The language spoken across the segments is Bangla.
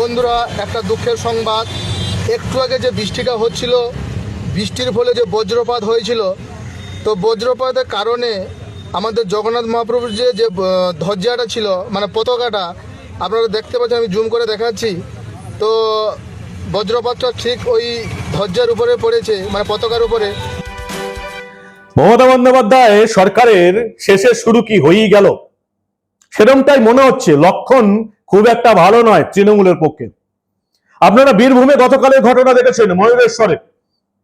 বন্ধুরা, একটা দুঃখের সংবাদ। একটু আগে যে বৃষ্টিটা হচ্ছিল, বৃষ্টির ফলে যে বজ্রপাত হয়েছিল, তো বজ্রপাতের কারণে আমাদের জগন্নাথ মহাপ্রভুর যে যে ধ্বজাটা ছিল মানে পতাকাটা, আপনারা দেখতে পাচ্ছেন, আমি জুম করে দেখাচ্ছি। তো বজ্রপাতটা ঠিক ওই ধ্বজার উপরে পড়েছে মানে পতাকার উপরে। মমতা বন্দ্যোপাধ্যায় সরকারের শেষে শুরু কি হয়েই গেল? সেরমটাই মনে হচ্ছে। লক্ষণ খুব একটা ভালো নয় তৃণমূলের পক্ষে। আপনারা বীরভূমে গতকালের ঘটনা দেখেছেন, ময়ূরেশ্বরে।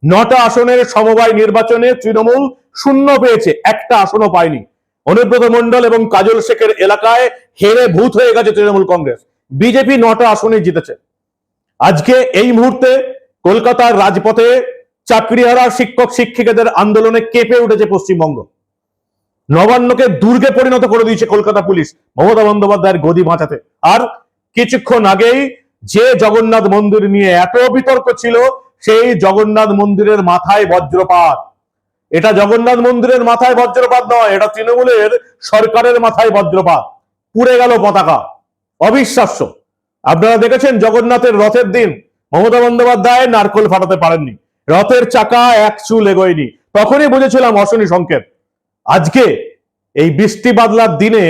নটা আসনের সমবায় নির্বাচনে তৃণমূল শূন্য পেয়েছে, একটা আসনও পায়নি। অনুব্রত মণ্ডল এবং কাজল শেখের এলাকায় হেরে ভূত হয়ে গেছে তৃণমূল কংগ্রেস। বিজেপি নটা আসনে জিতেছে। আজকে এই মুহূর্তে কলকাতার রাজপথে চাকরিহারা শিক্ষক শিক্ষিকাদের আন্দোলনে কেঁপে উঠেছে পশ্চিমবঙ্গ। নবান্নকে দুর্গে পরিণত করে দিয়েছে কলকাতা পুলিশ, মমতা বন্দ্যোপাধ্যায়ের গদি বাঁচাতে। আর কিছুক্ষণ আগেই যে জগন্নাথ মন্দির নিয়ে এত বিতর্ক ছিল, সেই জগন্নাথ মন্দিরের মাথায় বজ্রপাত। এটা জগন্নাথ মন্দিরের মাথায় বজ্রপাত নয়, এটা তৃণমূলের সরকারের মাথায় বজ্রপাত। পুড়ে গেল পতাকা, অবিশ্বাস্য। আপনারা দেখেছেন জগন্নাথের রথের দিন, মমতা বন্দ্যোপাধ্যায় নারকোল ফাটাতে পারেননি। রথের চাকা এক চুল এগোয়নি। তখনই বুঝেছিলাম অশনি সংকেত। আজকে এই বৃষ্টি বাদলার দিনে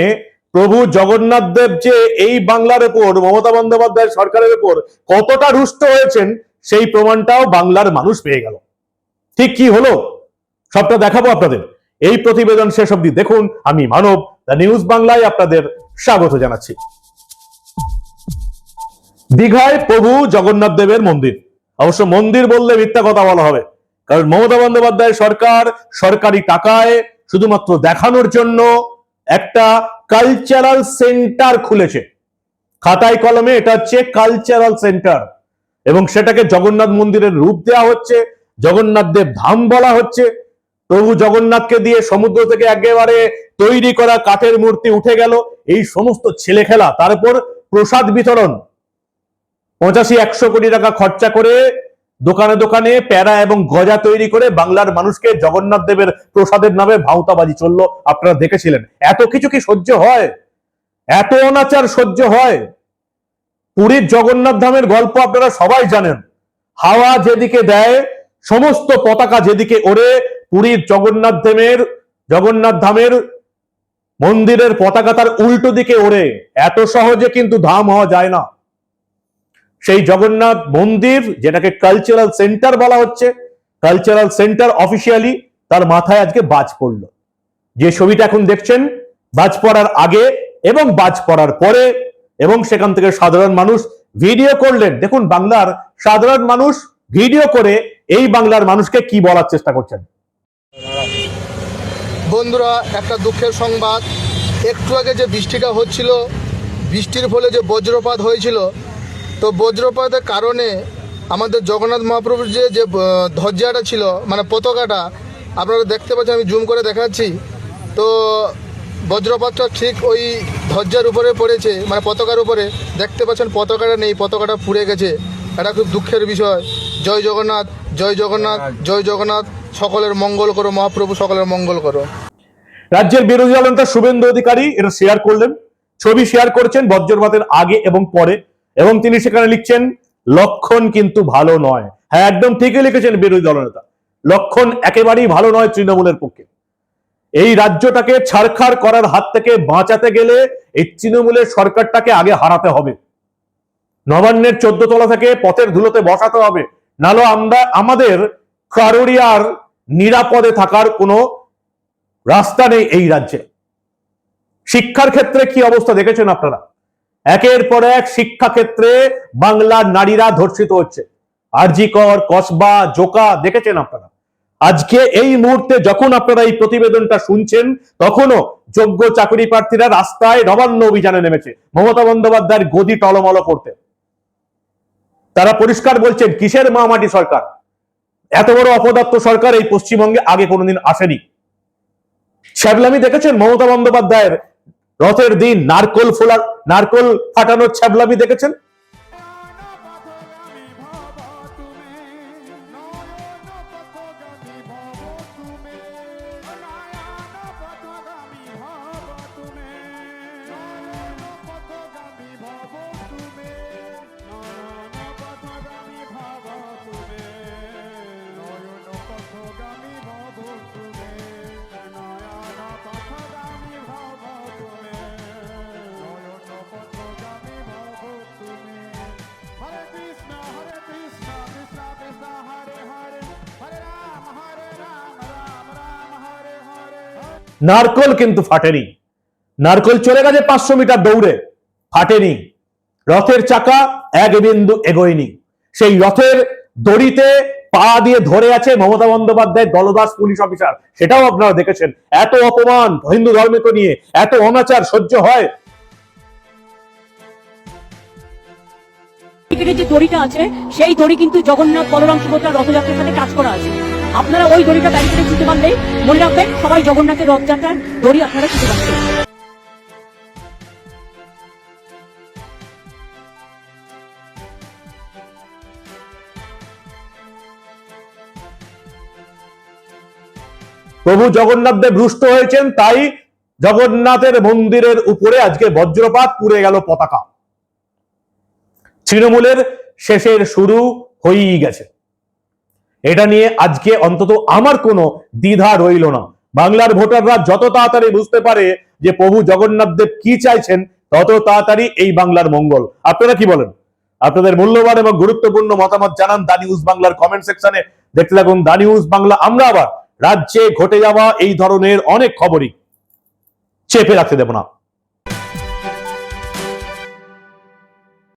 প্রভু জগন্নাথ দেব যে এই বাংলার উপর, মমতা বন্দ্যোপাধ্যায়ের সরকারের উপর কতটা রুষ্ট হয়েছেন, সেই প্রমাণটাও বাংলার মানুষ পেয়ে গেল। ঠিক কি হলো? সবটা দেখাবো আপনাদের। এই প্রতিবেদন শেষ অবধি দেখুন। আমি মানব, দ্য নিউজ বাংলায় আপনাদের স্বাগত জানাচ্ছি। দীঘায় প্রভু জগন্নাথ দেবের মন্দির। অবশ্য মন্দির বললে মিথ্যা কথা বলা হবে। কারণ মমতা বন্দ্যোপাধ্যায় সরকার সরকারি টাকায় শুধুমাত্র দেখানোর জন্য একটা কালচারাল সেন্টার খুলেছে। খাতায় কলমে এটা হচ্ছে কালচারাল সেন্টার এবং সেটাকে জগন্নাথ মন্দিরের রূপ দেওয়া হচ্ছে, জগন্নাথ দেব ধাম বলা হচ্ছে। প্রভু জগন্নাথকে দিয়ে সমুদ্র থেকে একেবারে তৈরি করা কাঠের মূর্তি উঠে গেল। এই সমস্ত ছেলে খেলা তারপর প্রসাদ বিতরণ। পঁচাশি, একশো কোটি টাকা খরচা করে দোকানে দোকানে প্যারা এবং গজা তৈরি করে বাংলার মানুষকে জগন্নাথ দেবের প্রসাদের নামে ভাউতাবাজি চলল। আপনারা দেখেছিলেন। এত কিছু কি সহ্য হয়? এত অনাচার সহ্য হয়? পুরীর জগন্নাথ ধামের গল্প আপনারা সবাই জানেন। হাওয়া যেদিকে দেয়, সমস্ত পতাকা যেদিকে ওড়ে, পুরীর জগন্নাথ ধামের জগন্নাথ ধামের মন্দিরের পতাকা তার উল্টো দিকে ওড়ে। এত সহজে কিন্তু ধাম হওয়া যায় না। সেই জগন্নাথ মন্দির, যেটাকে কালচারাল সেন্টার বলা হচ্ছে কালচারাল সেন্টার অফিসিয়ালি তার মাথায় আজকে বাজ পড়ল। যে ছবিটা এখন দেখছেন, বাজ পড়ার আগে এবং বাজ পড়ার পরে এবং সেখান থেকে সাধারণ মানুষ ভিডিও করলেন। দেখুন, বাংলার সাধারণ মানুষ ভিডিও করে এই বাংলার মানুষকে কি বলার চেষ্টা করছেন? বন্ধুরা, একটা দুঃখের সংবাদ। একটু আগে যে বৃষ্টিটা হচ্ছিল, বৃষ্টির ফলে যে বজ্রপাত হয়েছিল তো বজ্রপাতের কারণে আমাদের জগন্নাথ মহাপ্রভুর যে যে ধ্বজাটা ছিল মানে পতাকাটা, আপনারা দেখতে পাচ্ছেন, আমি জুম করে দেখাচ্ছি। তো বজ্রপাতটা ঠিক ওই ধ্বজার উপরে পড়েছে মানে পতাকার উপরে। দেখতে পাচ্ছেন, পতাকাটা নেই, পতাকাটা পুড়ে গেছে। এটা খুব দুঃখের বিষয়। জয় জগন্নাথ জয় জগন্নাথ জয় জগন্নাথ, সকলের মঙ্গল করো, মহাপ্রভু সকলের মঙ্গল করো। রাজ্যের বিরোধী দলনেতা শুভেন্দু অধিকারী এটা শেয়ার করলেন। ছবি শেয়ার করেছেন বজ্রপাতের আগে এবং পরে। এবং তিনি সেখানে লিখছেন, লক্ষণ কিন্তু ভালো নয়। হ্যাঁ একদম ঠিকই লিখেছেন বিরোধী দলনেতা। লক্ষণ একেবারেই ভালো নয় তৃণমূলের পক্ষে। এই রাজ্যটাকে ছাড়খাড় করার হাত থেকে বাঁচাতে গেলে এই তৃণমূলের সরকারটাকে আগে হারাতে হবে। নবান্নের চোদ্দ তলা থেকে পথের ধুলোতে বসাতে হবে। নালো আমরা, আমাদের কারোরই আর নিরাপদে থাকার কোনো রাস্তা নেই এই রাজ্যে। শিক্ষার ক্ষেত্রে কি অবস্থা দেখেছেন আপনারা? একের পর এক শিক্ষা ক্ষেত্রে বাংলার নারীরা ধর্ষিত হচ্ছে। আরজিকর কসবা, জোকা, দেখেছেন আপনারা? আজকে এই মুহূর্তে যখন আপনারা এই প্রতিবেদনটা শুনছেন, তখনও যোগ্য চাকরি প্রার্থীরা রাস্তায় নবান্ন অভিযানে নেমেছে। মমতা বন্দ্যোপাধ্যায়ের গদি টলমল করতে। তারা পরিষ্কার বলছেন, কিসের মামাটি সরকার? এত বড় অপদার্থ সরকার এই পশ্চিমবঙ্গে আগে কোনোদিন আসেনি। ছ্যাবলামি দেখেছেন মমতা বন্দ্যোপাধ্যায়ের রথের দিন নারকোল ফোলা নারকোল ফাটানোর ছ্যাবলামি দেখেছেন? নারকল কিন্তু ফাটেনি। নারকল চলে গেছে পাঁচশো মিটার দৌড়ে, ফাটেনি। রথের চাকা এক বিন্দু এগোয়নি। সেই রথের দড়িতে পা দিয়ে ধরে আছে মমতা বন্দ্যোপাধ্যায়, দলদাস, পুলিশ অফিসার। সেটাও আপনারা দেখেছেন। এত অপমান হিন্দু ধর্মকে নিয়ে, এত অনাচার সহ্য হয়। যে দড়িটা আছে, সেই দড়ি কিন্তু জগন্নাথ বলরাম সুভদ্রা রথযাত্রার সাথে কাজ করা আছে। আপনারা ওই দড়িটা ব্যারিকেডে ছুটে পারলেই মনে রাখবেন সবাই জগন্নাথের রথযাত্রার দড়ি আপনারা ছুটে পাচ্ছেন প্রভু জগন্নাথ দেব রুষ্ট হয়েছেন, তাই জগন্নাথের মন্দিরের উপরে আজকে বজ্রপাত পুড়ে গেল পতাকা। তৃণমূলের শেষের শুরু হয়েই গেছে। এটা নিয়ে আজকে অন্তত আমার কোনো দ্বিধা রইল না। বাংলার ভোটাররা যত তাড়াতাড়ি বুঝতে পারে যে প্রভু জগন্নাথ দেব কি চাইছেন, তত তাড়াতাড়ি এই বাংলার মঙ্গল। আপনারা কি বলেন? আপনাদের মূল্যবান এবং গুরুত্বপূর্ণ মতামত জানান দা নিউজ বাংলার কমেন্ট সেকশনে। দেখতে থাকুন দা নিউজ বাংলা। আমরা আবার রাজ্যে ঘটে যাওয়া এই ধরনের অনেক খবরই চেপে রাখতে দেব না।